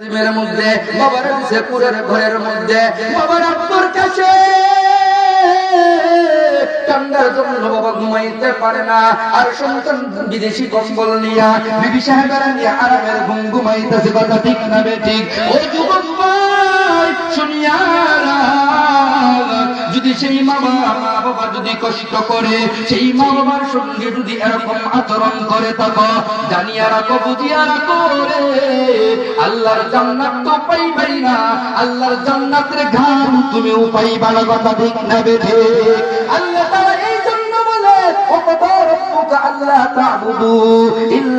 মুসলিমের মধ্যে, বাবার জেপুরের ঘরের মধ্যে, বাবার আব্বুর কাছে। যদি সেই মা বাবা যদি কষ্ট করে, সেই মা বাবার সঙ্গে যদি এরকম আচরণ করে থাকো, জানিয়া রাখো, বুঝিয়া রাখো রে। আল্লাহর জান্নাত তো পাইবাই না। আল্লাহর জান্নাতের ঘাম তুমিও পাইবা না কথা ঠিক না বেঠে। আল্লাহ তাআলা এই জন্য বলে ও কত রব্বুকা আল্লাহ তা'বুদু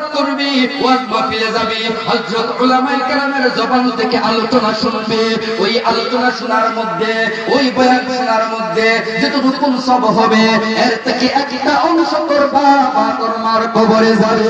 তেলাওয়াত করবি, ওয়াজ মাহফিলে যাবি। হযরত উলামায়ে কেরামের জবান থেকে আলোচনা শুনবে। ওই আলোচনা শোনার মধ্যে, ওই বয়ান শোনার মধ্যে যতটুকু সব হবে, এর থেকে একটা অংশ তোর বাবা তোর মার কবরে যাবে।